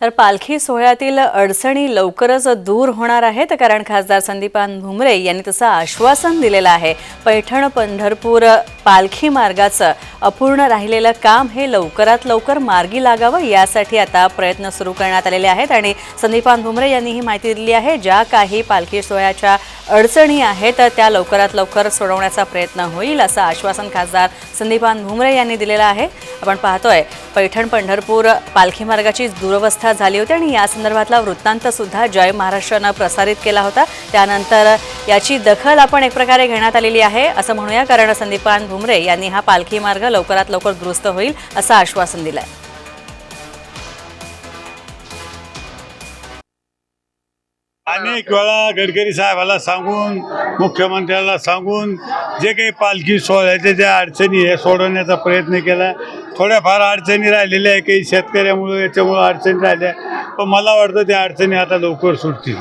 तर पालखी सोहळ्यातील अडचणी लवकरच दूर होणार आहेत कारण खासदार संदीपान भुमरे यांनी तसं आश्वासन दिलेलं आहे. पैठण पंढरपूर पालखी मार्गाचं अपूर्ण राहिलेलं काम हे लवकरात लवकर मार्गी लागावं यासाठी आता प्रयत्न सुरू करण्यात आलेले आहेत आणि संदीपान भुमरे यांनी ही माहिती दिली आहे ज्या काही पालखी सोहळ्याच्या अडचणी आहेत त्या लवकरात लवकर सोडवण्याचा प्रयत्न होईल असं आश्वासन खासदार संदीपान भुमरे यांनी दिलेलं आहे. आपण पाहतोय पैठण पंढरपूर पालखी मार्गाची दुरवस्था झाली होती आणि या संदर्भातला वृत्तांत सुद्धा जय महाराष्ट्रानं प्रसारित केला होता. त्यानंतर याची दखल आपण एक प्रकारे घेण्यात आलेली आहे. असं म्हणूया कारण संदीपान भुमरे यांनी हा पालखी मार्ग लवकरात लवकर दुरुस्त होईल असं आश्वासन दिलं आहे अनेक वेळा गडकरी साहेबाला सांगून मुख्यमंत्र्याला सांगून जे काही पालखी सोहळ्याच्या ज्या अडचणी आहे सोडवण्याचा प्रयत्न केला. थोड्याफार अडचणी राहिलेल्या आहे काही शेतकऱ्यामुळं याच्यामुळं अडचणी राहिल्या. पण मला वाटतं त्या अडचणी आता लवकर सुटतील.